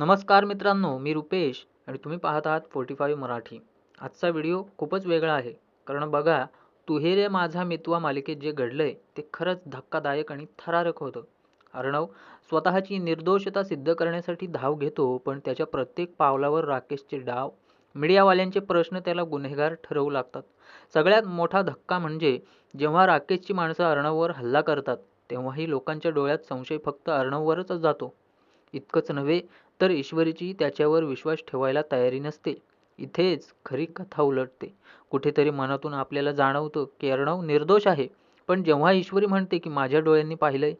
नमस्कार मित्रांनो मी रुपेश आणि तुम्ही पाहत आहात फोर्टी फाईव्ह मराठी. आजचा व्हिडिओ खूपच वेगळा आहे. कारण बघा तू रे माझा मितवा मालिकेत जे घडलंय ते खरंच धक्कादायक आणि थरारक होतं. अर्णव स्वतःची निर्दोषता सिद्ध करण्यासाठी धाव घेतो पण त्याच्या प्रत्येक पावलावर राकेशचे डाव मीडियावाल्यांचे प्रश्न त्याला गुन्हेगार ठरवू लागतात. सगळ्यात मोठा धक्का म्हणजे जेव्हा राकेशची माणसं अर्णववर हल्ला करतात तेव्हाही लोकांच्या डोळ्यात संशय फक्त अर्णववरच जातो. इतकंच नव्हे तर ईश्वरीची त्याच्यावर विश्वास ठेवायला तयारी नसते. इथेच खरी कथा उलटते. कुठेतरी मनातून आपल्याला जाणवतं की अर्णव निर्दोष आहे. पण जेव्हा ईश्वरी म्हणते की माझ्या डोळ्यांनी पाहिलंय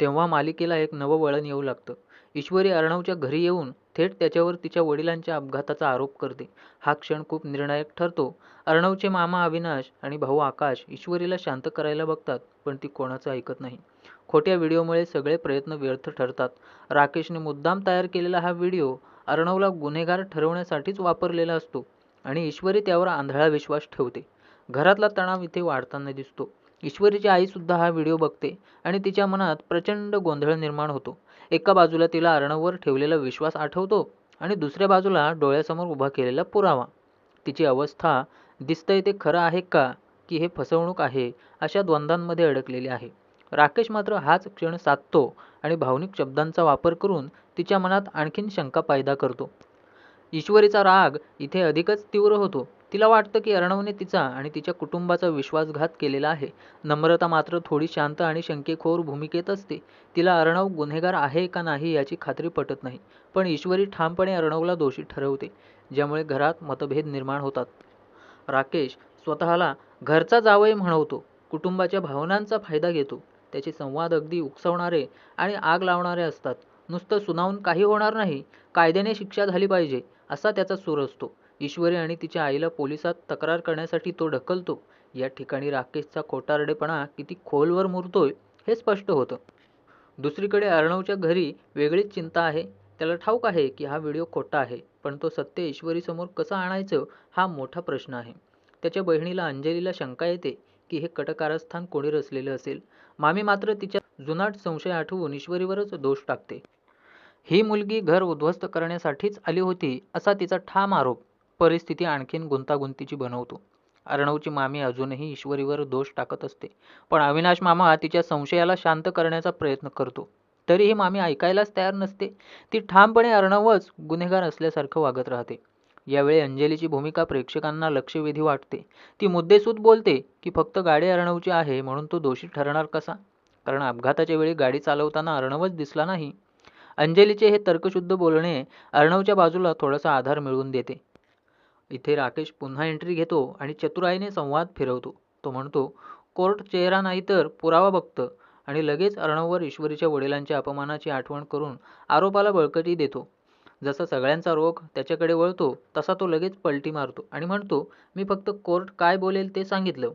तेव्हा मालिकेला एक नवं वळण येऊ लागतं. ईश्वरी अर्णवच्या घरी येऊन थेट त्याच्यावर तिच्या वडिलांच्या अपघाताचा आरोप करते. हा क्षण खूप निर्णायक ठरतो. अर्णवचे मामा अविनाश आणि भाऊ आकाश ईश्वरीला शांत करायला बघतात पण ती कोणाचं ऐकत नाही. खोट्या व्हिडिओमुळे सगळे प्रयत्न व्यर्थ ठरतात. राकेशने मुद्दाम तयार केलेला हा व्हिडिओ अर्णवला गुन्हेगार ठरवण्यासाठीच वापरलेला असतो आणि ईश्वरी त्यावर आंधळा विश्वास ठेवते. घरातला तणाव इथे वाढताना दिसतो. ईश्वरीची आईसुद्धा हा व्हिडिओ बघते आणि तिच्या मनात प्रचंड गोंधळ निर्माण होतो. एका बाजूला तिला अर्णववर ठेवलेला विश्वास आठवतो आणि दुसऱ्या बाजूला डोळ्यासमोर उभा केलेला पुरावा. तिची अवस्था दिसतंय ते खरं आहे का? की हे फसवणूक आहे? अशा द्वंद्वांमध्ये अडकलेली आहे. राकेश मात्र हाच क्षण साधतो आणि भावनिक शब्दांचा वापर करून तिच्या मनात आणखीन शंका पैदा करतो. ईश्वरीचा राग इथे अधिकच तीव्र होतो. तिला वाटतं की अर्णवने तिचा आणि तिच्या कुटुंबाचा विश्वासघात केलेला आहे. नम्रता मात्र थोडी शांत आणि शंकेखोर भूमिकेत असते. तिला अर्णव गुन्हेगार आहे का नाही याची खात्री पटत नाही पण ईश्वरी ठामपणे अर्णवला दोषी ठरवते ज्यामुळे घरात मतभेद निर्माण होतात. राकेश स्वतःला घरचा जावई म्हणवतो. कुटुंबाच्या भावनांचा फायदा घेतो. त्याचे संवाद अगदी उकसवणारे आणि आग लावणारे असतात. नुसतं सुनावून काही होणार नाही कायद्याने शिक्षा झाली पाहिजे असा त्याचा सूर असतो. ईश्वरी आणि तिच्या आईला पोलिसात तक्रार करण्यासाठी तो ढकलतो. या ठिकाणी राकेशचा खोटारडेपणा किती खोलवर मुरतोय हे स्पष्ट होतं. दुसरीकडे अर्णवच्या घरी वेगळीच चिंता आहे. त्याला ठाऊक आहे की हा व्हिडिओ खोटा आहे पण तो सत्य ईश्वरीसमोर कसं आणायचं हा मोठा प्रश्न आहे. त्याच्या बहिणीला अंजलीला शंका येते की हे कटकारस्थान कोणी रचलेलं असेल? मामी मात्र तिच्या जुनाट संशय आठवून ईश्वरीवरच दोष टाकते. ही मुलगी घर उद्ध्वस्त करण्यासाठीच आली होती असा तिचा ठाम आरोप. परिस्थिती आणखीन गुंतागुंतीची बनवतो. अर्णवची मामी अजूनही ईश्वरीवर दोष टाकत असते. पण अविनाश मामा तिच्या संशयाला शांत करण्याचा प्रयत्न करतो. तरीही मामी ऐकायलाच तयार नसते. ती ठामपणे अर्णवच गुन्हेगार असल्यासारखं वागत राहते. यावेळी अंजलीची भूमिका प्रेक्षकांना लक्षवेधी वाटते. ती मुद्देसूद बोलते की फक्त गाडी अर्णवची आहे म्हणून तो दोषी ठरणार कसा? कारण अपघाताच्या वेळी गाडी चालवताना अर्णवच दिसला नाही. अंजलीचे हे तर्कशुद्ध बोलणे अर्णवच्या बाजूला थोडासा आधार मिळवून देते. इथे राकेश पुन्हा एंट्री घेतो आणि चतुराईने संवाद फिरवतो. तो म्हणतो कोर्ट चेहरा नाही तर पुरावा बघतं आणि लगेच अर्णववर ईश्वरीच्या वडिलांच्या अपमानाची आठवण करून आरोपाला बळकटी देतो. जसा सगळ्यांचा रोख त्याच्याकडे वळतो तसा तो लगेच पलटी मारतो आणि म्हणतो मी फक्त कोर्ट काय बोलेल ते सांगितलं.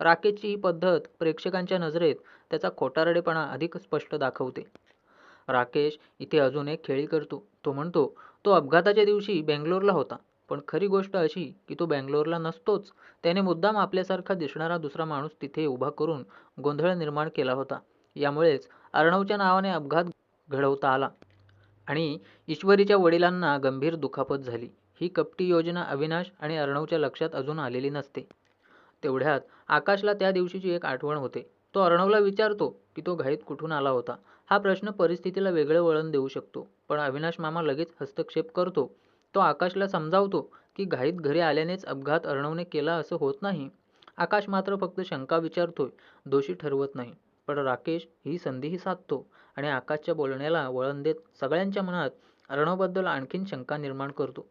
राकेशची ही पद्धत प्रेक्षकांच्या नजरेत त्याचा खोटारडेपणा अधिक स्पष्ट दाखवते. राकेश इथे अजून एक खेळी करतो. तो म्हणतो तो अपघाताच्या दिवशी बेंगलोरला होता. पण खरी गोष्ट अशी की तो बेंगलोरला नसतोच. त्याने मुद्दाम आपल्यासारखा दिसणारा दुसरा माणूस तिथे उभा करून गोंधळ निर्माण केला होता. यामुळेच अर्णवच्या नावाने अपघात घडवता आला. आणि ईश्वरीच्या वडिलांना गंभीर दुखापत झाली. ही कपटी योजना अविनाश आणि अर्णवच्या लक्षात अजून आलेली नसते. तेवढ्यात आकाशला त्या दिवशीची एक आठवण होते. तो अर्णवला विचारतो की तो घाईत कुठून आला होता. हा प्रश्न परिस्थितीला वेगळं वळण देऊ शकतो. पण अविनाश मामा लगेच हस्तक्षेप करतो. तो आकाशला समजावतो की घाईत घरी आल्यानेच अपघात अर्णवने केला असं होत नाही. आकाश मात्र फक्त शंका विचारतोय. दोषी ठरवत नाही. पण राकेश ही संधीही साधतो आणि आकाशच्या बोलण्याला वळण देत सगळ्यांच्या मनात अर्णवबद्दल आणखीन शंका निर्माण करतो.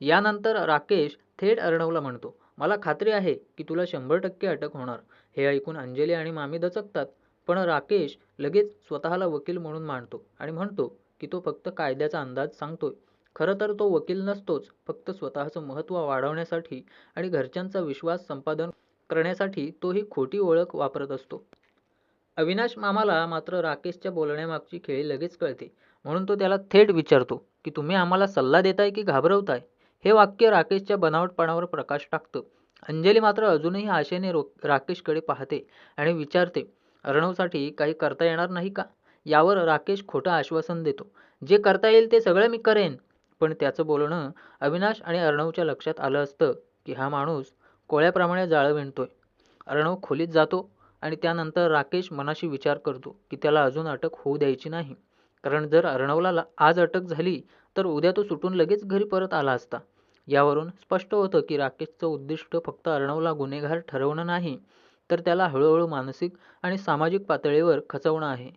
यानंतर राकेश थेट अर्णवला म्हणतो मला खात्री आहे की तुला शंभर टक्के अटक होणार. हे ऐकून अंजली आणि मामी दचकतात पण राकेश लगेच स्वतःला वकील म्हणून मांडतो आणि म्हणतो की तो फक्त कायद्याचा अंदाज सांगतोय. खरं तर तो वकील नसतोच फक्त स्वतःचं महत्त्व वाढवण्यासाठी आणि घरच्यांचा विश्वास संपादन करण्यासाठी तो ही खोटी ओळख वापरत असतो. अविनाश मामाला मात्र राकेशच्या बोलण्यामागची खेळी लगेच कळते. म्हणून तो त्याला थेट विचारतो की तुम्ही आम्हाला सल्ला देताय की घाबरवताय? हे वाक्य राकेशच्या बनावटपणावर प्रकाश टाकतं. अंजली मात्र अजूनही आशेने रो राकेशकडे पाहते आणि विचारते अर्णवसाठी काही करता येणार नाही का? यावर राकेश खोटं आश्वासन देतो. जे करता येईल ते सगळं मी करेन. पण त्याचं बोलणं अविनाश आणि अर्णवच्या लक्षात आलं असतं की हा माणूस कोळ्याप्रमाणे जाळं विणतोय. अर्णव खोलीत जातो आणि त्यानंतर राकेश मनाशी विचार करतो की त्याला अजून अटक होऊ द्यायची नाही. कारण जर अर्णवला आज अटक झाली तर उद्या तो सुटून लगेच घरी परत आला असता. यावरून स्पष्ट होतं की राकेशचं उद्दिष्ट फक्त अर्णवला गुन्हेगार ठरवणं नाही तर त्याला हळूहळू मानसिक आणि सामाजिक पातळीवर खचवणं आहे.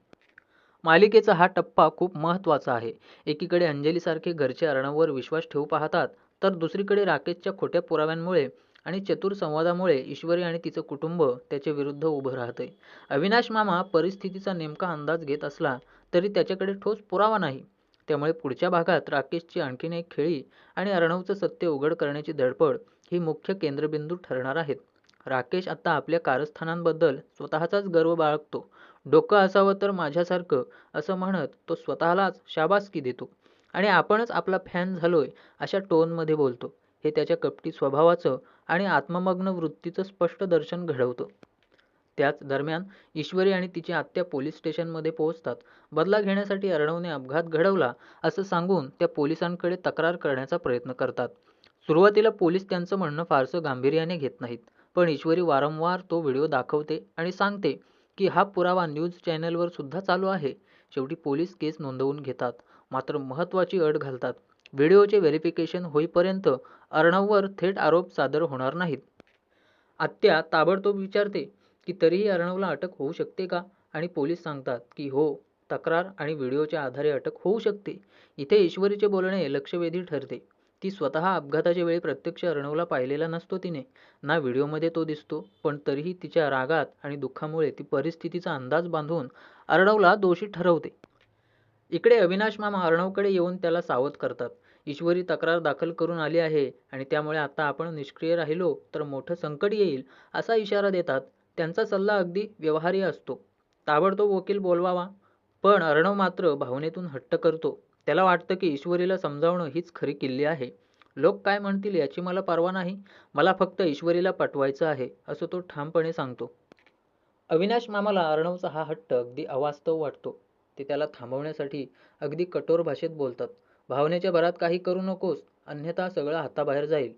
मालिकेचा हा टप्पा खूप महत्त्वाचा आहे. एकीकडे अंजलीसारखे घरचे अर्णववर विश्वास ठेवू पाहतात तर दुसरीकडे राकेशच्या खोट्या पुराव्यांमुळे आणि चतुर संवादामुळे ईश्वरी आणि तिचं कुटुंब त्याच्या विरुद्ध उभं राहतंय. अविनाश मामा परिस्थितीचा नेमका अंदाज घेत असला तरी त्याच्याकडे ठोस पुरावा नाही. त्यामुळे पुढच्या भागात राकेशची आणखीन एक खेळी आणि अर्णवचं सत्य उघड करण्याची धडपड ही मुख्य केंद्रबिंदू ठरणार आहेत. राकेश आता आपल्या कारस्थानांबद्दल स्वतःचाच गर्व बाळगतो. डोकं असावं तर माझ्यासारखं असं म्हणत तो स्वतःलाच शाबासकी देतो. आणि आपणच आपला फॅन झालोय अशा टोनमध्ये बोलतो. हे त्याच्या कपटी स्वभावाचं आणि आत्ममग्न वृत्तीचं स्पष्ट दर्शन घडवतं. त्याच दरम्यान ईश्वरी आणि तिची आत्या पोलीस स्टेशनमध्ये पोहोचतात. बदला घेण्यासाठी अर्णवने अपघात घडवला असं सांगून त्या पोलिसांकडे तक्रार करण्याचा प्रयत्न करतात. सुरुवातीला पोलीस त्यांचं म्हणणं फारसं गांभीर्याने घेत नाहीत पण ईश्वरी वारंवार तो व्हिडिओ दाखवते आणि सांगते की हा पुरावा न्यूज चॅनलवर सुद्धा चालू आहे. शेवटी पोलीस केस नोंदवून घेतात. मात्र महत्त्वाची अट घालतात. व्हिडिओचे व्हेरिफिकेशन होईपर्यंत अर्णववर थेट आरोप सादर होणार नाहीत. आत्या ताबडतोब विचारते की तरीही अर्णवला अटक होऊ शकते का? आणि पोलीस सांगतात की हो तक्रार आणि व्हिडिओच्या आधारे अटक होऊ शकते. इथे ईश्वरीचे बोलणे लक्षवेधी ठरते. ती स्वतः अपघाताच्या वेळी प्रत्यक्ष अर्णवला पाहिलेला नसतो तिने. ना व्हिडिओमध्ये तो दिसतो पण तरीही तिच्या रागात आणि दुःखामुळे ती परिस्थितीचा अंदाज बांधून अर्णवला दोषी ठरवते. इकडे अविनाश मामा अर्णवकडे येऊन त्याला सावध करतात. ईश्वरी तक्रार दाखल करून आली आहे आणि त्यामुळे आता आपण निष्क्रिय राहिलो तर मोठं संकट येईल असा इशारा देतात. त्यांचा सल्ला अगदी व्यवहार्य असतो. ताबडतोब वकील बोलवावा. पण अर्णव मात्र भावनेतून हट्ट करतो. त्याला वाटतं की ईश्वरीला समजावणं हीच खरी किल्ली आहे. लोक काय म्हणतील याची मला पर्वा नाही. मला फक्त ईश्वरीला पटवायचं आहे असं तो ठामपणे सांगतो. अविनाश मामाला अर्णवचा हा हट्ट अगदी अवास्तव वाटतो. ते त्याला थांबवण्यासाठी अगदी कठोर भाषेत बोलतात. भावनेच्या भरात काही करू नकोस अन्यथा सगळं हाताबाहेर जाईल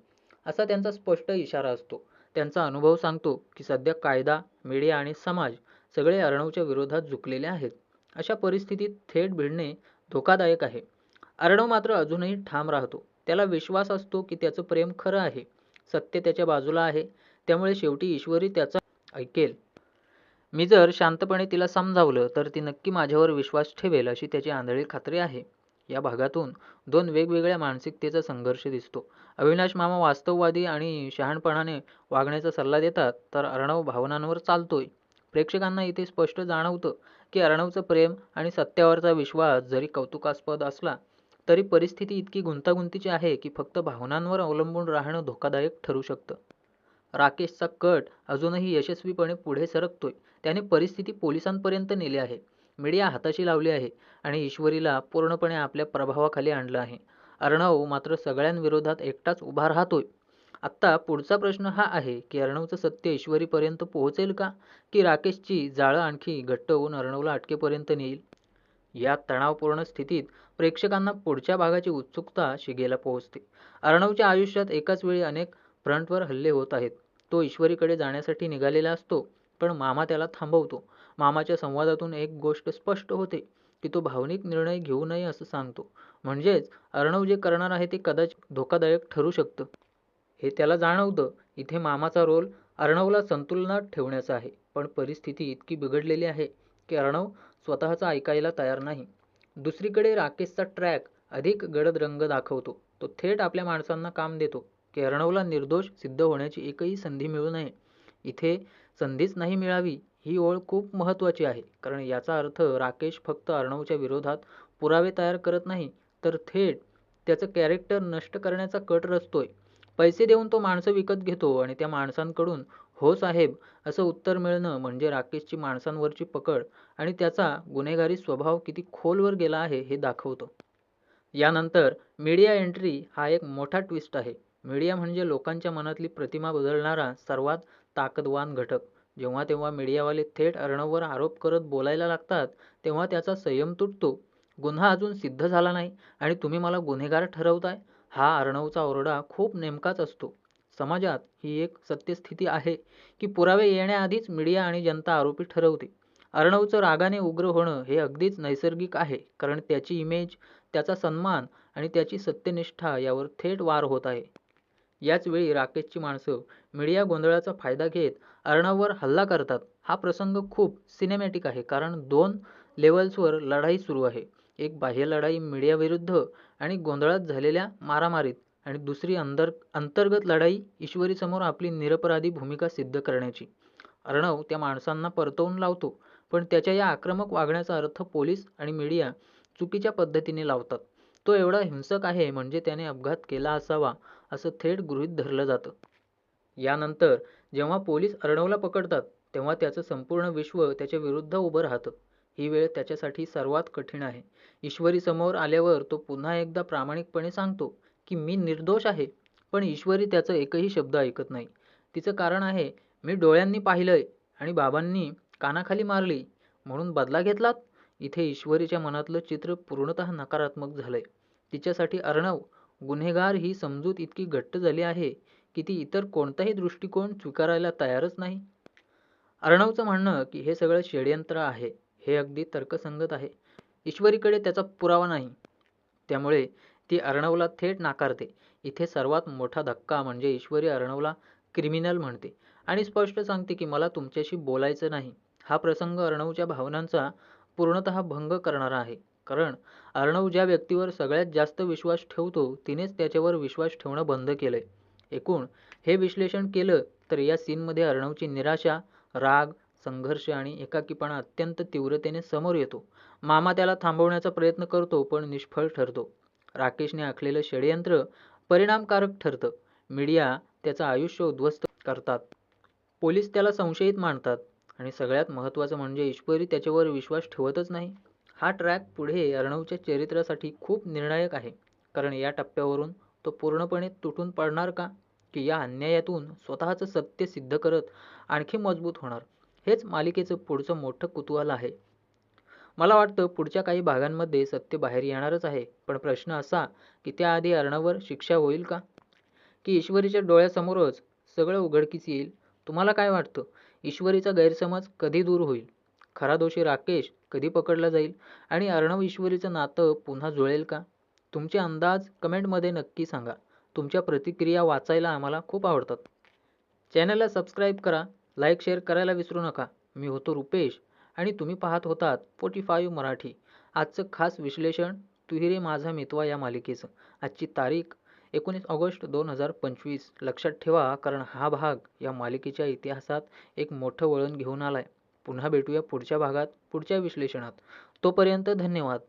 असा त्यांचा स्पष्ट इशारा असतो. त्यांचा अनुभव सांगतो की सध्या कायदा मीडिया आणि समाज सगळे अर्णवच्या विरोधात झुकलेले आहेत. अशा परिस्थितीत थेट भिडणे धोकादायक आहे. अर्णव मात्र अजूनही ठाम राहतो. त्याला विश्वास असतो की त्याचं प्रेम खरं आहे. सत्य त्याच्या बाजूला आहे. त्यामुळे शेवटी ईश्वरी त्याचा ऐकेल. मी जर शांतपणे तिला समजावलं तर ती नक्की माझ्यावर विश्वास ठेवेल अशी त्याची आंधळी खात्री आहे. या भागातून दोन वेगवेगळ्या मानसिकतेचा संघर्ष दिसतो. अविनाश मामा वास्तववादी आणि शहाणपणाने वागण्याचा सल्ला देतात तर अर्णव भावनांवर चालतोय. प्रेक्षकांना इथे स्पष्ट जाणवतं की अर्णवचं प्रेम आणि सत्यावरचा विश्वास जरी कौतुकास्पद असला तरी परिस्थिती इतकी गुंतागुंतीची आहे की फक्त भावनांवर अवलंबून राहणं धोकादायक ठरू शकतं. राकेशचा कट अजूनही यशस्वीपणे पुढे सरकतोय. त्याने परिस्थिती पोलिसांपर्यंत नेली आहे. मीडिया हाताशी लावली आहे आणि ईश्वरीला पूर्णपणे आपल्या प्रभावाखाली आणलं आहे. अर्णव मात्र सगळ्यांविरोधात एकटाच उभा राहतोय. आत्ता पुढचा प्रश्न हा आहे की अर्णवचं सत्य ईश्वरीपर्यंत पोहोचेल का? की राकेशची जाळं आणखी घट्ट होऊन अर्णवला अटकेपर्यंत नेईल? या तणावपूर्ण स्थितीत प्रेक्षकांना पुढच्या भागाची उत्सुकता शिगेला पोहोचते. अर्णवच्या आयुष्यात एकाच वेळी अनेक फ्रंटवर हल्ले होत आहेत. तो ईश्वरीकडे जाण्यासाठी निघालेला असतो पण मामा त्याला थांबवतो. मामाच्या संवादातून एक गोष्ट स्पष्ट होते की तो भावनिक निर्णय घेऊ नये असं सांगतो. म्हणजेच अर्णव जे करणार आहे ते कदाचित धोकादायक ठरू शकतं. हे त्याला जाणवतं. इथे मामाचा रोल अर्णवला संतुलनात ठेवण्याचा आहे. पण परिस्थिती इतकी बिघडलेली आहे की अर्णव स्वतःचं ऐकायला तयार नाही. दुसरीकडे राकेशचा ट्रॅक अधिक गडद रंग दाखवतो. तो थेट आपल्या माणसांना काम देतो की अर्णवला निर्दोष सिद्ध होण्याची एकही संधी मिळू नये. इथे संधीच नाही मिळावी ही ओळ खूप महत्त्वाची आहे. कारण याचा अर्थ राकेश फक्त अर्णवच्या विरोधात पुरावे तयार करत नाही तर थेट त्याचं कॅरेक्टर नष्ट करण्याचा कट रचतोय. पैसे देऊन तो माणसं विकत घेतो आणि त्या माणसांकडून हो साहेब असं उत्तर मिळणं म्हणजे राकेशची माणसांवरची पकड आणि त्याचा गुन्हेगारी स्वभाव किती खोलवर गेला आहे हे दाखवतो. यानंतर मीडिया एंट्री हा एक मोठा ट्विस्ट आहे. मीडिया म्हणजे लोकांच्या मनातली प्रतिमा बदलणारा सर्वात ताकदवान घटक. जेव्हा तेव्हा मीडियावाले थेट अर्णववर आरोप करत बोलायला लागतात तेव्हा त्याचा संयम तुटतो. गुन्हा अजून सिद्ध झाला नाही आणि तुम्ही मला गुन्हेगार ठरवताय हा अर्णवचा ओरडा खूप नेमकाच असतो. समाजात ही एक सत्यस्थिती आहे की पुरावे येण्याआधीच मीडिया आणि जनता आरोपी ठरवते. अर्णवचं रागाने उग्र होणं हे अगदीच नैसर्गिक आहे कारण त्याची इमेज त्याचा सन्मान आणि त्याची सत्यनिष्ठा यावर थेट वार होत आहे. याचवेळी राकेशची माणसं मीडिया गोंधळाचा फायदा घेत अर्णववर हल्ला करतात. हा प्रसंग खूप सिनेमॅटिक आहे कारण दोन लेवल्सवर लढाई सुरू आहे. एक बाह्य लढाई मीडियाविरुद्ध आणि गोंधळात झालेल्या मारामारीत आणि दुसरी अंदर अंतर्गत लढाई ईश्वरीसमोर आपली निरपराधी भूमिका सिद्ध करण्याची. अर्णव त्या माणसांना परतवून लावतो पण त्याच्या या आक्रमक वागण्याचा अर्थ पोलीस आणि मीडिया चुकीच्या पद्धतीने लावतात. तो एवढा हिंसक आहे म्हणजे त्याने अपघात केला असावा असं थेट गृहीत धरलं जातं. यानंतर जेव्हा पोलीस अर्णवला पकडतात तेव्हा त्याचं संपूर्ण विश्व त्याच्या विरुद्ध उभं राहतं. ही वेळ त्याच्यासाठी सर्वात कठीण आहे. ईश्वरी समोर आल्यावर तो पुन्हा एकदा प्रामाणिकपणे सांगतो की मी निर्दोष आहे पण ईश्वरी त्याचं एकही शब्द ऐकत नाही. तिचं कारण आहे मी डोळ्यांनी पाहिलंय आणि बाबांनी कानाखाली मारली. म्हणून बदला घेतलात? इथे ईश्वरीच्या मनातलं चित्र पूर्णतः नकारात्मक झालंय. तिच्यासाठी अर्णव गुन्हेगार ही समजूत इतकी घट्ट झाली आहे की ती इतर कोणताही दृष्टिकोन स्वीकारायला तयारच नाही. अर्णवचं म्हणणं की हे सगळं षडयंत्र आहे हे अगदी तर्कसंगत आहे. ईश्वरीकडे त्याचा पुरावा नाही. त्यामुळे ती अर्णवला थेट नाकारते. इथे सर्वात मोठा धक्का म्हणजे ईश्वरी अर्णवला क्रिमिनल म्हणते आणि स्पष्ट सांगते की मला तुमच्याशी बोलायचं नाही. हा प्रसंग अर्णवच्या भावनांचा पूर्णतः भंग करणारा आहे. कारण अर्णव ज्या व्यक्तीवर सगळ्यात जास्त विश्वास ठेवतो तिनेच त्याच्यावर विश्वास ठेवणं बंद केलंय. एकूण. हे विश्लेषण केलं तर या सीनमध्ये अर्णवची निराशा राग संघर्ष आणि एकाकीपणा अत्यंत तीव्रतेने समोर येतो. मामा त्याला थांबवण्याचा प्रयत्न करतो पण निष्फळ ठरतो. राकेशने आखलेलं षडयंत्र परिणामकारक ठरतं. मीडिया त्याचं आयुष्य उद्ध्वस्त करतात. पोलीस त्याला संशयित मानतात. आणि सगळ्यात महत्त्वाचं म्हणजे ईश्वरी त्याच्यावर विश्वास ठेवतच नाही. हा ट्रॅक पुढे अर्णवच्या चरित्रासाठी खूप निर्णायक आहे. कारण या टप्प्यावरून तो पूर्णपणे तुटून पडणार का? की या अन्यायातून स्वतःचं सत्य सिद्ध करत आणखी मजबूत होणार? हेच मालिकेचं पुढचं मोठं कुतूहल आहे. मला वाटतं पुढच्या काही भागांमध्ये सत्य बाहेर येणारच आहे. पण प्रश्न असा की त्याआधी अर्णवर शिक्षा होईल का? की ईश्वरीच्या डोळ्यासमोरच सगळं उघडकीस येईल? तुम्हाला काय वाटतं? ईश्वरीचा गैरसमज कधी दूर होईल? खरा दोषी राकेश कधी पकडला जाईल? आणि अर्णव ईश्वरीचं नातं पुन्हा जुळेल का? तुमचे अंदाज कमेंटमध्ये नक्की सांगा. तुमच्या प्रतिक्रिया वाचायला आम्हाला खूप आवडतात. चॅनलला सबस्क्राईब करा लाईक शेअर करायला विसरू नका. मी होतो रुपेश आणि तुम्ही पाहत होतात फोर्टी फाईव्ह मराठी. आजचं खास विश्लेषण तुहिरे माझा मितवा या मालिकेचं. आजची तारीख एकोणीस ऑगस्ट दोन हजार पंचवीस. लक्षात ठेवा कारण हा भाग या मालिकेच्या इतिहासात एक मोठं वळण घेऊन आला आहे पुन्हा भेटूया पुढच्या भागात पुढच्या विश्लेषणात. तोपर्यंत धन्यवाद.